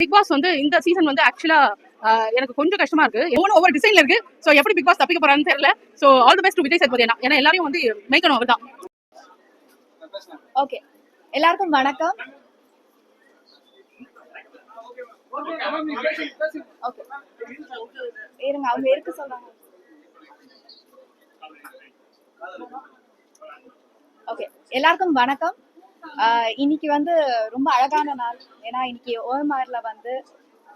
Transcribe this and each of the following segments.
Big pass வந்து இந்த season வந்து ஆக்சுவலா எனக்கு கொஞ்சம் கஷ்டமா இருக்கு. ஒவ்வொன்றும் ஒவ்வொரு டிசைன்ல இருக்கு. சோ எப்படி பிக் பாஸ் தப்பிக்க போறான்னு தெரியல. So all the best Vijay Sethupathi ஏன்னா எல்லாரையும் வந்து மேய்க்கணும் அவர்தான். ஓகே எல்லாருக்கும் வணக்கம். இருங்க அவங்க இருக்க சொல்றாங்க? ஓகே எல்லாருக்கும் வணக்கம். இன்னைக்கு வந்து ரொம்ப அழகான நாள். ஏன்னா இன்னைக்கு ஓஎம்ஆர்ல வந்து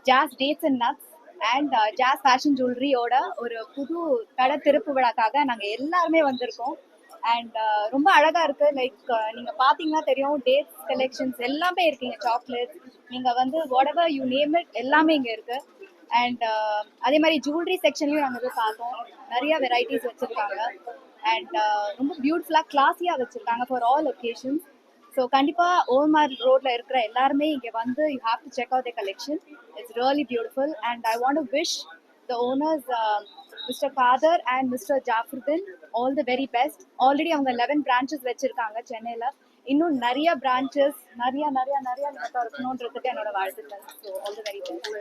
Jazz dates and nuts and Jazz fashion ஜுவல்லரியோட ஒரு புது கடை திறப்பு விழாக்காக நாங்கள் எல்லாருமே வந்திருக்கோம். அண்ட் ரொம்ப அழகா இருக்கு. லைக் நீங்க பாத்தீங்கன்னா தெரியும் டேட்ஸ் கலெக்ஷன்ஸ் எல்லாமே இருக்கீங்க சாக்லேட்ஸ் நீங்க வந்து வாட் யூ நேம் இட் எல்லாமே இங்க இருக்கு. அண்ட் அதே மாதிரி ஜுவல்லரி செக்ஷன்லயும் நாங்க போய் பார்த்தோம். நிறைய வெரைட்டிஸ் வச்சிருக்காங்க. அண்ட் ரொம்ப பியூட்டிஃபுல்லா கிளாஸியா வச்சிருக்காங்க ஃபார் ஆல் ஒகேஷன்ஸ் ஸோ கண்டிப்பாக ஓஎம்ஆர் ரோட்ல இருக்கிற எல்லாருமே இங்கே வந்து you have to check out the collection it's really beautiful and I want to wish the owners mister father and mister Jafaruddin all the very best already அவங்க eleven branches வச்சிருக்காங்க சென்னையில். இன்னும் நிறைய பிரான்ச்சஸ் நிறைய நிறைய நிறைய நீங்க இருக்கணுன்றதுக்கு என்னோட வாழ்த்துக்கள். ஸோ ஆல் வெரி பெஸ்ட்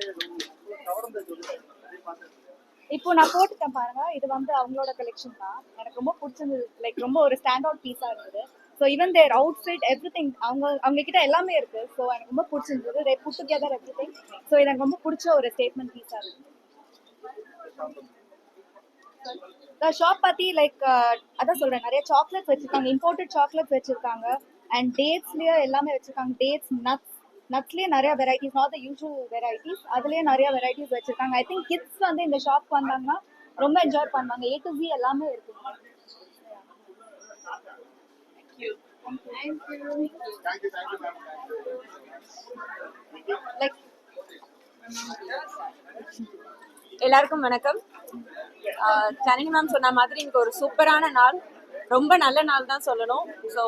இப்போ நான் போட்டுட்டேன் பாருங்க. இது வந்து அவங்களோட கலெக்ஷன் தான். எனக்கு ரொம்ப பிடிச்சிருந்தது. லைக் ரொம்ப ஒரு ஸ்டாண்ட் அவுட் பீஸா இருந்தது. So even their outfit everything அவங்க அவங்க கிட்ட எல்லாமே இருக்கு. ஸோ எனக்கு ரொம்ப பிடிச்சிருந்தது. They put together everything so எனக்கு ரொம்ப பிடிச்ச ஒரு ஸ்டேட்மெண்ட் பீஸா இருக்கு ஷாப் பத்தி லைக் அதான் சொல்றேன். நிறைய சாக்லேட்ஸ் வச்சிருக்காங்க. இம்போர்ட்டட் சாக்லேட்ஸ் வச்சிருக்காங்க. அண்ட் டேட்ஸ்லயே எல்லாமே வச்சிருக்காங்க. டேட்ஸ் நட்ஸ் நட்ஸ்லயே நிறைய varieties not the usual varieties அதுலயே நிறைய வெரைட்டிஸ் வச்சிருக்காங்க. ஐ திங்க் கிட்ஸ் வந்து இந்த ஷாப் வந்தாங்கன்னா ரொம்ப என்ஜாய் பண்ணுவாங்க. ஏ டு பி எல்லாமே இருக்கு. லைக் எல்லாருக்கும் வணக்கம். ஜனனி மேம் சொன்ன மாதிரி இன்னைக்கு ஒரு சூப்பரான நாள். ரொம்ப நல்ல நாள் தான் சொல்லணும். ஸோ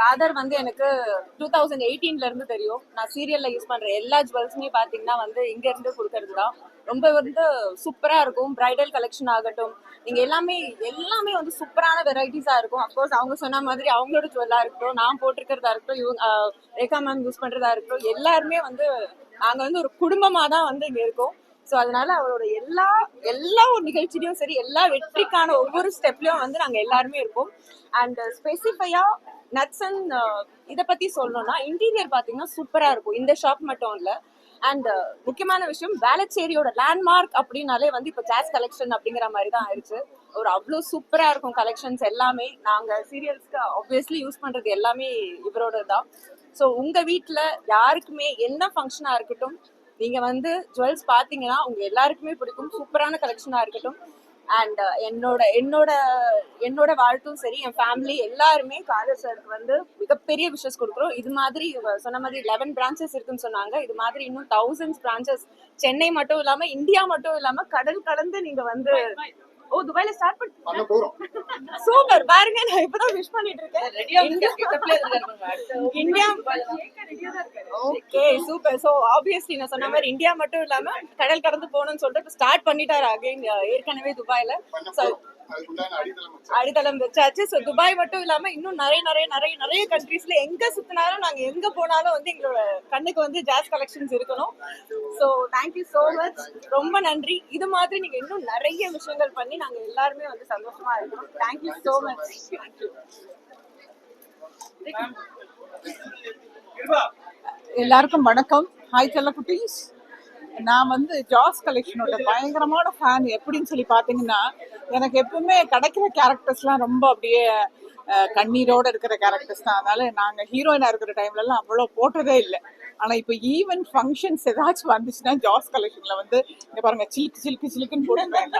காதர் வந்து எனக்கு டூ தௌசண்ட் எயிட்டீன்ல இருந்து தெரியும். நான் சீரியல்ல யூஸ் பண்ற எல்லா ஜுவல்ஸுமே பாத்தீங்கன்னா வந்து இங்க இருந்து கொடுக்கறது தான். ரொம்ப வந்து சூப்பரா இருக்கும். பிரைடல் கலெக்ஷன் ஆகட்டும். நீங்க எல்லாமே எல்லாமே வந்து சூப்பரான வெரைட்டிஸா இருக்கும். அப்கோர்ஸ் அவங்க சொன்ன மாதிரி அவங்களோட ஜுவல்லா இருக்கட்டும் நான் போட்டிருக்கிறதா இருக்கட்டும் இவங்க ரேகா மேம் யூஸ் பண்றதா இருக்கட்டும் எல்லாருமே வந்து நாங்க வந்து ஒரு குடும்பமா தான் வந்து இங்க இருக்கோம். ஸோ அதனால அவரோட எல்லா எல்லா ஒரு நிகழ்ச்சியிலையும் சரி எல்லா வெற்றிக்கான ஒவ்வொரு ஸ்டெப்லையும் வந்து நாங்கள் எல்லாருமே இருக்கோம். அண்ட் ஸ்பெசிஃபையா நட்ஸ் அண்ட் இதை பத்தி சொல்லணும்னா இன்டீரியர் பார்த்தீங்கன்னா சூப்பராக இருக்கும். இந்த ஷாப் மட்டும் இல்லை. அண்ட் முக்கியமான விஷயம் வேளச்சேரியோட லேண்ட்மார்க் அப்படின்னாலே வந்து இப்போ ஜாஸ் கலெக்ஷன் அப்படிங்கிற மாதிரி தான் ஆயிடுச்சு ஒரு அவ்வளோ சூப்பராக இருக்கும் கலெக்ஷன்ஸ் எல்லாமே. நாங்கள் சீரியல்ஸ்க்கு ஆப்வியஸ்லி யூஸ் பண்ணுறது எல்லாமே இவரோட தான் ஸோ உங்கள் வீட்டில் யாருக்குமே என்ன ஃபங்க்ஷனாக இருக்கட்டும் நீங்க வந்து ஜுவல்ஸ் பார்த்தீங்கன்னா உங்க எல்லாருக்குமே பிடிக்கும். சூப்பரான கலெக்ஷனா இருக்கட்டும். அண்ட் uh, என்னோட என்னோட என்னோட வாழ்த்தும் சரி என் ஃபேமிலி எல்லாருமே காதர் சருக்கு வந்து மிகப்பெரிய விஷஸ் கொடுக்குறோம். இது மாதிரி சொன்ன மாதிரி லெவன் பிரான்ச்சஸ் இருக்குன்னு சொன்னாங்க. இது மாதிரி இன்னும் தௌசண்ட்ஸ் பிரான்ச்சஸ் சென்னை மட்டும் இல்லாம இந்தியா மட்டும் இல்லாம கடல் கடந்து நீங்க வந்து ஓ துபாயில ஸ்டார்ட் பண்ணி போறோம். சூப்பர். பாருங்க நான் இப்பதான் விஷ் பண்ணிட்டு இருக்கேன். India okay super. So obviously நான் சொன்ன மாதிரி இந்தியா மட்டும் இல்லாம கடல் கடந்து போகணும்னு சொல்லிட்டு ஸ்டார்ட் பண்ணிட்டாரு அகைன் ஏற்கனவே துபாயில. அதுக்குண்டான அடித்தளம் வச்சு அடித்தளம் வச்சாச்சு. ஸோ துபாய் மட்டும் இல்லாம இன்னும் நிறைய நிறைய நிறைய நிறைய கண்ட்ரீஸ்ல எங்க சுத்தினாலும் நாங்க எங்க போனாலும் வந்து எங்களோட கண்ணுக்கு வந்து ஜாஸ் கலெக்ஷன்ஸ் இருக்கணும். So thank you so much ரொம்ப நன்றி. இது மாதிரி நீங்க இன்னும் நிறைய விஷயங்கள் பண்ணி நாங்க எல்லாருமே வந்து சந்தோஷமா இருக்கணும் தேங்க்யூ ஸோ மச் எல்லாருக்கும் வணக்கம். ஹாய் செல்லக்குட்டீஸ். நான் வந்து ஜாஸ் கலெக்ஷனோட பயங்கரமான ஃபேன் எப்படின்னு சொல்லி பார்த்தீங்கன்னா எனக்கு எப்பவுமே கிடைக்கிற கேரக்டர்ஸ்லாம் ரொம்ப அப்படியே கண்ணீரோடு இருக்கிற கேரக்டர்ஸ் தான். அதனால நாங்கள் ஹீரோயினாக இருக்கிற டைம்லலாம் அவ்வளோ போட்டதே இல்லை. ஆனால் இப்போ ஈவென்ட் ஃபங்க்ஷன்ஸ் ஏதாச்சும் வந்துச்சுன்னா ஜாஸ் கலெக்ஷனில் வந்து இங்கே பாருங்க சில்க் சில்க் சில்க்குன்னு போட்டுருக்காங்க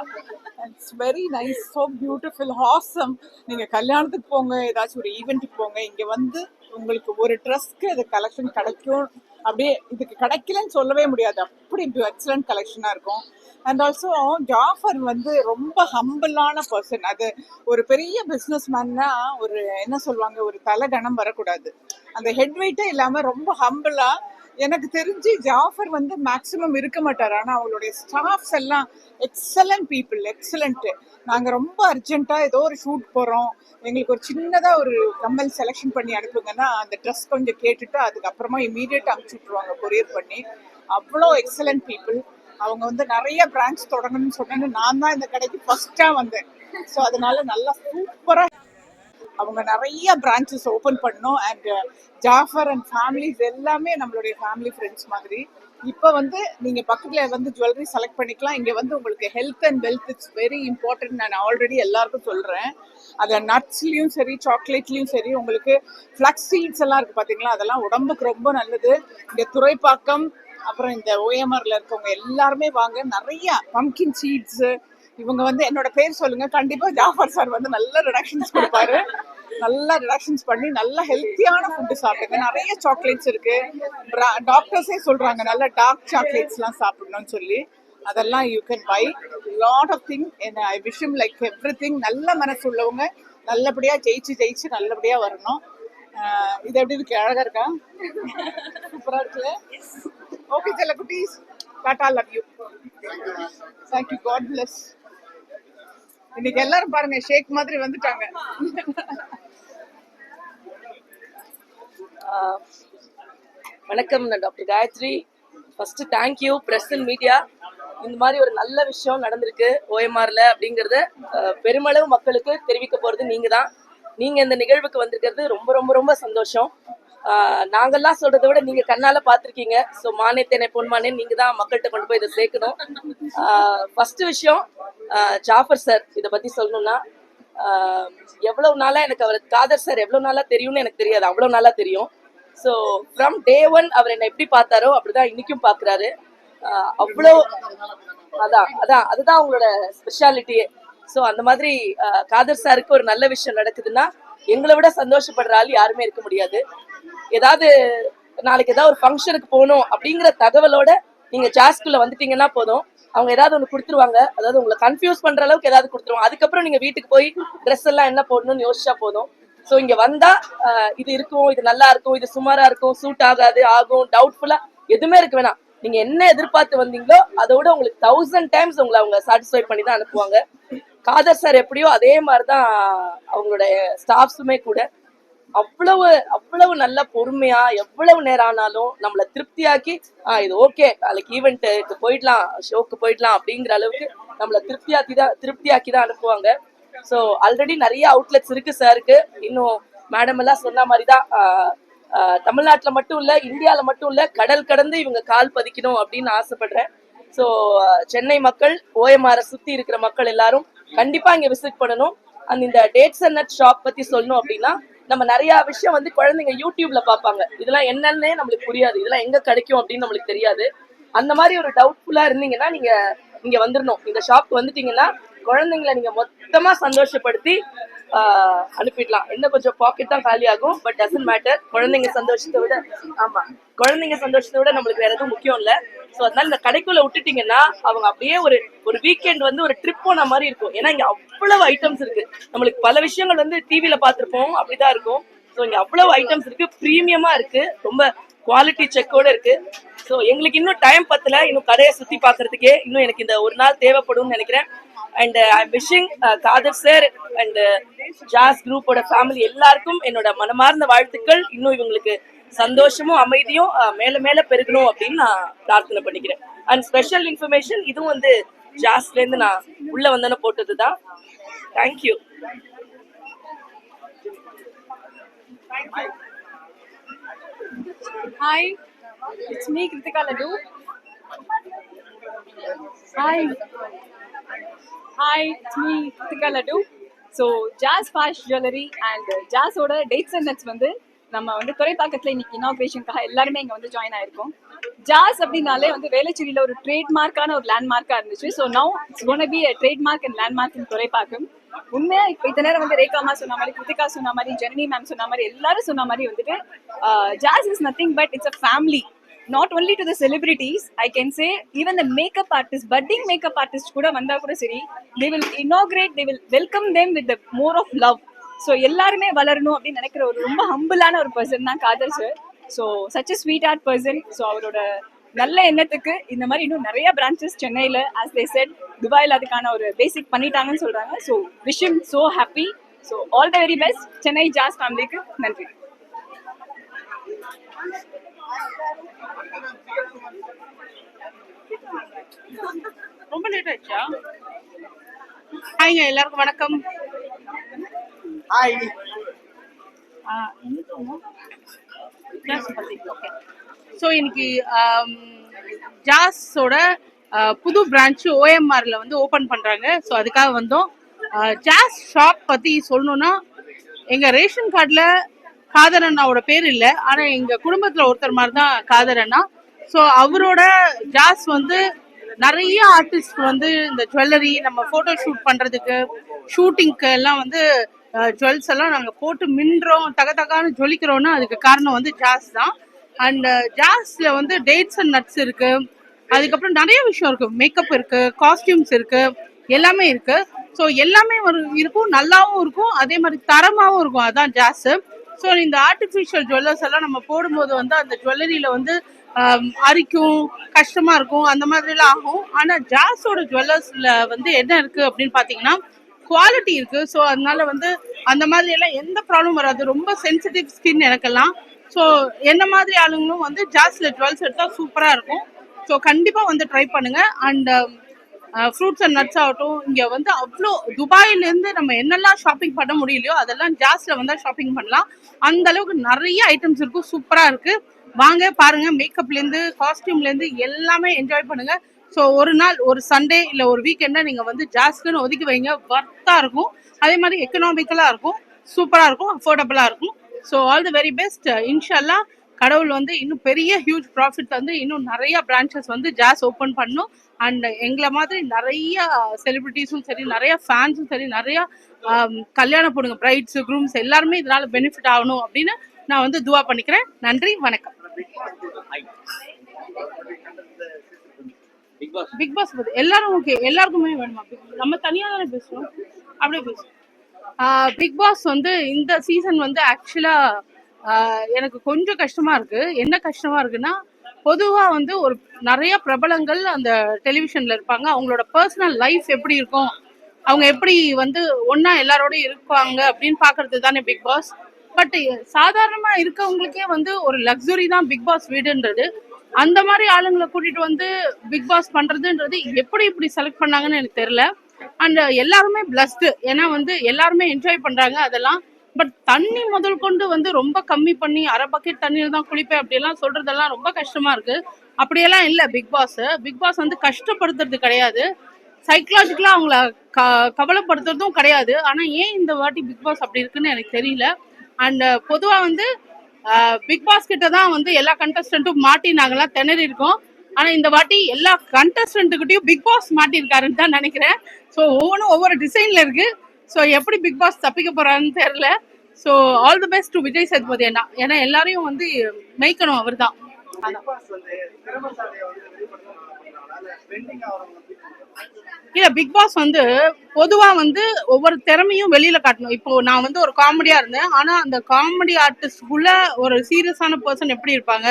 it's very nice so beautiful awesome நீங்கள் கல்யாணத்துக்கு போங்க ஏதாச்சும் ஒரு ஈவெண்ட்டுக்கு போங்க இங்கே வந்து உங்களுக்கு ஒரு ட்ரெஸ்க்கு இது கலெக்ஷன் கிடைக்கும். அப்படியே இதுக்கு கிடைக்கலன்னு சொல்லவே முடியாது. இன்டூ எக்ஸலண்ட் கலெக்ஷனாக இருக்கும். அண்ட் ஆல்சோ ஜாஃபர் வந்து ரொம்ப ஹம்பிளான பர்சன் அது ஒரு பெரிய பிஸ்னஸ் மேன்னா ஒரு என்ன சொல்லுவாங்க ஒரு தலை கணம் வரக்கூடாது. அந்த ஹெட் வெயிட்டே இல்லாமல் ரொம்ப ஹம்பிளாக எனக்கு தெரிஞ்சு ஜாஃபர் வந்து மேக்ஸிமம் இருக்க மாட்டார். ஆனால் அவங்களுடைய ஸ்டாஃப்ஸ் எல்லாம் எக்ஸலண்ட் பீப்புள் எக்ஸலண்ட்டு நாங்கள் ரொம்ப அர்ஜென்ட்டாக ஏதோ ஒரு ஷூட் போகிறோம் எங்களுக்கு ஒரு சின்னதாக ஒரு கம்மல் செலெக்ஷன் பண்ணி அனுப்புங்கன்னா அந்த ட்ரெஸ் கொஞ்சம் கேட்டுட்டு அதுக்கப்புறமா இமீடியட்டாக அனுப்பிச்சி விட்ருவாங்க கொரியர் பண்ணி. அவ்வளோ எக்ஸலண்ட் பீப்புள் அவங்க வந்து நிறைய பிரான்ச் தொடங்கணும்னு சொன்னேன்னு நான் தான் இந்த கடைக்கு ஃபர்ஸ்ட்டாக வந்தேன். ஸோ அதனால நல்லா சூப்பராக அவங்க நிறைய பிரான்ச்சஸ் ஓப்பன் பண்ணோம். அண்ட் ஜாஃபர் அண்ட் ஃபேமிலிஸ் எல்லாமே நம்மளுடைய ஃபேமிலி ஃப்ரெண்ட்ஸ் மாதிரி. இப்போ வந்து நீங்கள் பக்கத்தில் வந்து ஜுவல்லரி செலக்ட் பண்ணிக்கலாம். இங்கே வந்து உங்களுக்கு health and wealth it's very important நான் ஆல்ரெடி எல்லாருக்கும் சொல்கிறேன் அது நட்ஸ்லேயும் சரி சாக்லேட்லேயும் சரி உங்களுக்கு ஃப்ளக்ஸ் சீட்ஸ் எல்லாம் இருக்குது பார்த்தீங்களா அதெல்லாம் உடம்புக்கு ரொம்ப நல்லது. இங்கே துறைப்பாக்கம் அப்புறம் இந்த ஓஎம்ஆர்ல இருக்கவங்க எல்லாருமே வாங்க. நிறைய பம்கின் சீட்ஸ் இவங்க வந்து என்னோட பேர் சொல்லுங்க. கண்டிப்பா ஜாஃபர் சார் வந்து நல்ல ரிடக்ஷன்ஸ் கொடுப்பாரு. நல்லா ரிடக்ஷன்ஸ் பண்ணி நல்ல ஹெல்த்தியான ஃபுட்டு சாப்பிடுங்க. நிறைய சாக்லேட்ஸ் இருக்கு. டாக்டர்ஸே சொல்றாங்க நல்ல டார்க் சாக்லேட்ஸ்லாம் சாப்பிடணும்னு சொல்லி. அதெல்லாம் you can buy lot of thing I விஷம் லைக் எவ்ரி திங் நல்ல மனசு உள்ளவங்க நல்லபடியா ஜெயிச்சு ஜெயிச்சு நல்லபடியா வரணும். இது எப்படி இருக்கு? அழகா இருக்கா? சூப்பரா இருக்குல்ல? ஓகே செல்ல குட்டீஸ் tata love you thank you god bless இன்னைக்கு எல்லாரும் பாருங்க ஷேக் மாதிரி வந்துட்டாங்க. ஆஹ் வணக்கம் நான் doctor Gayathri. First thank you press and media இந்த மாதிரி ஒரு நல்ல விஷயம் நடந்திருக்கு ஓஎம்ஆர்ல அப்படிங்கறத பெருமளவு மக்களுக்கு தெரிவிக்க போறது நீங்க தான் நீங்க இந்த நிகழ்வுக்கு வந்திருக்கிறது ரொம்ப ரொம்ப ரொம்ப சந்தோஷம். நாங்கெல்லாம் சொல்றதை விட நீங்க கண்ணால பாத்திருக்கீங்க ஸோ மானியத்தேனை பொன்மானே நீங்க தான் மக்கள்கிட்ட கொண்டு போய் இதை சேர்க்கணும். ஃபர்ஸ்ட் விஷயம் ஜாஃபர் சார் இதை பத்தி சொல்லணும்னா ஆஹ் எவ்வளவு நாளா எனக்கு அவர் காதர் சார் எவ்வளவு நாளா தெரியும்னு எனக்கு தெரியாது. அவ்வளவு நாளா தெரியும். ஸோ ஃப்ரம் டே ஒன் அவர் என்னை எப்படி பார்த்தாரோ அப்படிதான் இன்னைக்கும் பாக்குறாரு ஆஹ் அவ்வளோ அதான் அதான் அதுதான் அவங்களோட ஸ்பெஷாலிட்டியே ஸோ அந்த மாதிரி காதர் சாருக்கு ஒரு நல்ல விஷயம் நடக்குதுன்னா எங்களை விட சந்தோஷப்படுற ஆள் யாருமே இருக்க முடியாது. ஏதாவது நாளைக்கு ஏதாவது ஒரு ஃபங்க்ஷனுக்கு போகணும் அப்படிங்கிற தகவலோட நீங்க ஜாஸ்குள்ள வந்துட்டீங்கன்னா போதும். அவங்க ஏதாவது ஒன்று கொடுத்துருவாங்க. அதாவது உங்களை கன்ஃபியூஸ் பண்ற அளவுக்கு ஏதாவது கொடுத்துருவாங்க. அதுக்கப்புறம் நீங்க வீட்டுக்கு போய் ட்ரெஸ் எல்லாம் என்ன போடணும்னு யோசிச்சா போதும். ஸோ இங்க வந்தா இது இருக்கும் இது நல்லா இருக்கும் இது சுமாரா இருக்கும் சூட் ஆகாது ஆகும் டவுட்ஃபுல்லா எதுவுமே இருக்கு வேணாம். நீங்க என்ன எதிர்பார்த்து வந்தீங்களோ அதோட உங்களுக்கு தௌசண்ட் டைம்ஸ் உங்களை அவங்க சாட்டிஸ்ஃபை பண்ணி தான் அனுப்புவாங்க. காதர் சார் எப்படியோ அதே மாதிரி தான் அவங்களுடைய ஸ்டாஃப்ஸுமே கூட. அவ்வளவு அவ்வளவு நல்ல பொறுமையா எவ்வளவு நேரம் ஆனாலும் நம்மள திருப்தியாக்கி ஆஹ் இது ஓகே நாளைக்கு ஈவெண்ட்டுக்கு போயிடலாம். ஷோக்கு போயிடலாம். அப்படிங்கிற அளவுக்கு நம்மள திருப்தியாக்கி தான் திருப்தியாக்கி தான் அனுப்புவாங்க. ஸோ ஆல்ரெடி நிறைய அவுட்லெட்ஸ் இருக்கு சாருக்கு இன்னும் மேடம் எல்லாம் சொன்ன மாதிரி தான் தமிழ்நாட்டில் மட்டும் இல்லை இந்தியாவில் மட்டும் இல்லை கடல் கடந்து இவங்க கால் பதிக்கணும் அப்படின்னு ஆசைப்படுறேன். ஸோ சென்னை மக்கள் ஓஎம்ஆரை சுற்றி இருக்கிற மக்கள் எல்லாரும் கண்டிப்பாக இங்கே விசிட் பண்ணணும். அந்த இந்த டேட்ஸ் அண்ட் நட் ஷாப் பற்றி சொல்லணும் அப்படின்னா நம்ம நிறைய விஷயம் வந்து குழந்தைங்க யூடியூப்ல பாப்பாங்க இதெல்லாம் என்னன்னே நம்மளுக்கு புரியாது. இதெல்லாம் எங்க கிடைக்கும் அப்படின்னு நம்மளுக்கு தெரியாது. அந்த மாதிரி ஒரு டவுட்ஃபுல்லா இருந்தீங்கன்னா நீங்க இங்க வந்துடணும் இந்த ஷாப்க்கு வந்துட்டீங்கன்னா குழந்தைங்களை நீங்க மொத்தமா சந்தோஷப்படுத்தி அனுப்பிடலாம். இன்னும் கொஞ்சம் பாக்கெட் தான் காலி ஆகும். பட் டசன்ட் மேட்டர் குழந்தைங்க சந்தோஷத்தை விட ஆமா குழந்தைங்க சந்தோஷத்தை விட நம்மளுக்கு வேற எதுவும் முக்கியம் இல்ல. சோ அதனால இந்த கடைக்குள்ள விட்டுட்டீங்கன்னா அவங்க அப்படியே ஒரு ஒரு வீக்கெண்ட் வந்து ஒரு ட்ரிப் போன மாதிரி இருக்கும். ஏன்னா இங்க அவ்வளவு ஐட்டம்ஸ் இருக்கு. நம்மளுக்கு பல விஷயங்கள் வந்து டிவில பாத்திருப்போம் அப்படிதான் இருக்கும். ஸோ இங்க அவ்வளவு ஐட்டம்ஸ் இருக்கு. ப்ரீமியமா இருக்கு. ரொம்ப குவாலிட்டி செக்கோட இருக்கு. ஸோ எங்களுக்கு இன்னும் டைம் பத்தல. இன்னும் கடையை சுத்தி பாக்குறதுக்கே இன்னும் எனக்கு இந்த ஒரு நாள் தேவைப்படும்னு நினைக்கிறேன். And I wishing Khader sir and Jaz குரூப்போட ஃபேமிலி எல்லாருக்கும் என்னோட மனமார்ந்த வாழ்த்துக்கள். இன்னும் இவங்களுக்கு சந்தோஷமும் அமைதியும் மேல மேல பெருகணும் அப்படின்னு நான் பிரார்த்தனை பண்ணிக்கிறேன். அண்ட் ஸ்பெஷல் இன்ஃபர்மேஷன் இதுவும் வந்து ஜாஸ்ல இருந்து நான் உள்ள வந்தேன்னு போட்டது தான் thank you hi it's me Kritika Laddu hi hi me me, Kritika Laddu. So Jaz Fash jewellery and ஜாஸோட dates and nuts வந்து நம்ம வந்து துறைப்பாக்கத்தில் இன்னைக்கு இனாக்ரேஷனுக்காக எல்லாருமே இங்கே வந்து ஜாயின் ஆயிருக்கோம். ஜாஸ் அப்படின்னாலே வந்து வேலைச்சேரியில் ஒரு ட்ரேட்மார்க்கான ஒரு லேண்ட்மார்க்காக இருந்துச்சு. So now it's gone be trademark and landmark in Thoraipakkam. உண்மையா இப்போ இத்தனை நேரம் வந்து ரேகாமா சொன்ன மாதிரி கிருத்திகா சொன்ன மாதிரி ஜெனனி மேம் சொன்ன மாதிரி எல்லாரும் சொன்ன மாதிரி வந்துட்டு Jaz is nothing but it's a family not only to the celebrities I can say even the makeup artist budding makeup artist கூட வந்தா கூட சரி they will inaugurate they will welcome them with more of love so எல்லாருமே வளரணும் அப்படின்னு நினைக்கிற ஒரு ரொம்ப ஹம்பிளான ஒரு பர்சன் தான் Khader sir so such a sweet heart person so அவரோட நல்ல எண்ணத்துக்கு இந்த மாதிரி இன்னும் நிறைய பிரான்ச்சஸ் சென்னையில் ஆஸ் தே செட் துபாயில் அதுக்கான ஒரு பேசிக் பண்ணிட்டாங்கன்னு சொல்கிறாங்க ஸோ விஷயம் so happy so all the very best Chennai Jaz ஃபேமிலிக்கு நன்றி. ரொம்ப லேட் ஆயிடுச்சா? ஹாய்ங்க எல்லாருக்கும் வணக்கம். ஹாய் ஸோ இன்னைக்கு ஜாஸோட புது பிரான்ச் ஓஎம்ஆர்ல வந்து ஓபன் பண்றாங்க. ஸோ அதுக்காக வந்தோம். ஜாஸ் ஷாப் பத்தி சொல்லணும்னா எங்க ரேஷன் கார்டில் காதர் அண்ணாவோட பேர் இல்லை. ஆனா எங்க குடும்பத்துல ஒருத்தர் மாதிரி தான் காதர் அண்ணா. ஸோ அவரோட ஜாஸ் வந்து நிறைய ஆர்டிஸ்ட் வந்து இந்த ஜுவல்லரி நம்ம போட்டோ ஷூட் பண்றதுக்கு ஷூட்டிங்க்கு எல்லாம் வந்து ஜுவல்ஸ் எல்லாம் நாங்க போட்டு மின்றோம் தக தகான்னு ஜொலிக்கிறோம்னா அதுக்கு காரணம் வந்து ஜாஸ் தான். அண்ட் ஜாஸ்ல வந்து டேட்ஸ் அண்ட் நட்ஸ் இருக்கு. அதுக்கப்புறம் நிறைய விஷயம் இருக்கு. மேக்கப் இருக்கு காஸ்டியூம்ஸ் இருக்கு எல்லாமே இருக்கு. ஸோ எல்லாமே ஒரு இருக்கும் நல்லாவும் இருக்கும் அதே மாதிரி தரமாகவும் இருக்கும். அதான் ஜாஸ். ஸோ இந்த ஆர்டிஃபிஷியல் ஜுவல்லர்ஸ் எல்லாம் நம்ம போடும்போது வந்து அந்த ஜுவல்லரியில வந்து அரிக்கும் கஷ்டமா இருக்கும் அந்த மாதிரிலாம் ஆகும். ஆனால் ஜாஸோட ஜுவல்லர்ஸில் வந்து என்ன இருக்கு அப்படின்னு பார்த்தீங்கன்னா குவாலிட்டி இருக்கு. ஸோ அதனால வந்து அந்த மாதிரி எல்லாம் எந்த ப்ராப்ளம் வராது. ரொம்ப சென்சிட்டிவ் ஸ்கின் எனக்கெல்லாம். ஸோ என்ன மாதிரி ஆளுங்களும் வந்து ஜாஸ்ல ஜுவல்ஸ் எடுத்தால் சூப்பராக இருக்கும். ஸோ கண்டிப்பாக வந்து ட்ரை பண்ணுங்க. அண்ட் ஃப்ரூட்ஸ் அண்ட் நட்ஸ் ஆகட்டும் இங்கே வந்து அவ்வளோ துபாயிலேருந்து நம்ம என்னெல்லாம் ஷாப்பிங் பண்ண முடியலையோ அதெல்லாம் ஜாஸ்ல வந்தால் ஷாப்பிங் பண்ணலாம். அந்த அளவுக்கு நிறைய ஐட்டம்ஸ் இருக்கும் சூப்பராக இருக்கு. வாங்க பாருங்க மேக்கப்லேருந்து காஸ்டியூம்லேருந்து இருந்து எல்லாமே என்ஜாய் பண்ணுங்க. ஸோ ஒரு நாள் ஒரு சண்டே இல்லை ஒரு வீக்கெண்டா நீங்கள் வந்து ஜாஸ்க்குன்னு ஒதுக்கி வைங்க ஒர்த்தா இருக்கும். அதே மாதிரி எக்கனாமிக்கலா இருக்கும் சூப்பராக இருக்கும் அஃபோர்டபுளாக இருக்கும். So all the very best இன்ஷால்லா கடவுள் வந்து இன்னும் பெரிய ஹியூஜ் ப்ராஃபிட் வந்து இன்னும் நிறைய பிரான்ச்சஸ் வந்து ஜாஸ் ஓப்பன் பண்ணும். அண்ட் எங்களை மாதிரி நிறைய செலிபிரிட்டிஸும் சரி நிறைய ஃபேன்ஸும் சரி நிறைய கல்யாண பொண்ணுங்க பிரைட்ஸ் குரூம்ஸ் எல்லாருமே இதனால பெனிஃபிட் ஆகணும் அப்படின்னு நான் வந்து துவா பண்ணிக்கிறேன். நன்றி வணக்கம். பிக் பாஸ் பத்தி. எல்லாரும் ஓகே எல்லாருக்குமே வேணுமா? நம்ம தனியா தானே பேசுறோம். அப்படியே பேசுவோம். பிக் பாஸ் வந்து இந்த சீசன் வந்து ஆக்சுவலா எனக்கு கொஞ்சம் கஷ்டமா இருக்கு. என்ன கஷ்டமா இருக்குன்னா பொதுவாக வந்து ஒரு நிறைய பிரபலங்கள் அந்த டெலிவிஷன்ல இருப்பாங்க. அவங்களோட பர்சனல் லைஃப் எப்படி இருக்கும்? அவங்க எப்படி வந்து ஒன்றா எல்லாரோடயும் இருப்பாங்க அப்படின்னு பாக்குறது தானே பிக் பாஸ் பட் சாதாரணமா இருக்கவங்களுக்கே வந்து ஒரு லக்ஸுரி தான் பிக் பாஸ் வீடுன்றது. அந்த மாதிரி ஆளுங்களை கூட்டிட்டு வந்து பிக் பாஸ் பண்றதுன்றது எப்படி இப்படி செலக்ட் பண்ணாங்கன்னு எனக்கு தெரியல. அண்ட் எல்லாருமே பிளஸ்டு ஏன்னா வந்து எல்லாருமே என்ஜாய் பண்றாங்க. அதெல்லாம் பட் தண்ணி முதல் கொண்டு வந்து ரொம்ப கம்மி பண்ணி அரை பக்கெட் தண்ணியில் தான் குளிப்பேன் அப்படிலாம் சொல்றதெல்லாம் ரொம்ப கஷ்டமா இருக்கு. அப்படியெல்லாம் இல்லை பிக் பாஸ் பிக் பாஸ் வந்து கஷ்டப்படுத்துறது கிடையாது. சைக்கலாஜிக்கலாக அவங்கள க கவலைப்படுத்துறதும் கிடையாது. ஆனால் ஏன் இந்த வாட்டி பிக் பாஸ் அப்படி இருக்குன்னு எனக்கு தெரியல. அண்ட் பொதுவாக வந்து பிக் பாஸ் கிட்ட தான் வந்து எல்லா கண்டஸ்டண்ட்டும் மாட்டி நாங்கள்லாம் திணறி இருக்கோம். ஆனால் இந்த வாட்டி எல்லா கண்டஸ்டண்ட்டுக்கிட்டையும் பிக் பாஸ் மாட்டியிருக்காருன்னு தான் நினைக்கிறேன். ஸோ ஒவ்வொன்றும் ஒவ்வொரு டிசைனில் இருக்குது ஸோ எப்படி பிக் பாஸ் தப்பிக்க போறாருன்னு தெரியல. So all the best to Vijay Sethupathi அண்ணா. ஏன்னா எல்லாரையும் வந்து மேய்க்கணும் அவர் தான் இல்ல பிக் பாஸ் வந்து பொதுவா வந்து ஒவ்வொரு திறமையும் வெளியில காட்டணும். இப்போ நான் வந்து ஒரு காமெடியா இருந்தேன். ஆனா அந்த காமெடி ஆர்டிஸ்டுக்குள்ள ஒரு சீரியஸான பர்சன் எப்படி இருப்பாங்க?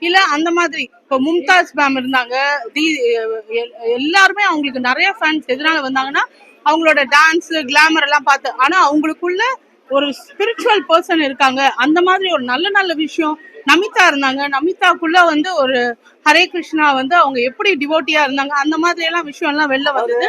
இல்ல அந்த மாதிரி. இப்போ மும்தாஸ் மேம் இருந்தாங்க. தி எல்லாருமே அவங்களுக்கு நிறைய ஃபேன்ஸ் எதனால வந்தாங்கன்னா அவங்களோட டான்ஸ் கிளாமர் எல்லாம் பார்த்து. ஆனா அவங்களுக்குள்ள ஒரு ஸ்பிரிச்சுவல் பர்சன் இருக்காங்க. அந்த மாதிரி ஒரு நல்ல நல்ல விஷயம். நமிதா இருந்தாங்க. நமிதாக்குள்ள வந்து ஒரு ஹரே கிருஷ்ணா வந்து அவங்க எப்படி டிவோட்டியா இருந்தாங்க. அந்த மாதிரி எல்லாம் விஷயம் எல்லாம் வெளில வந்தது.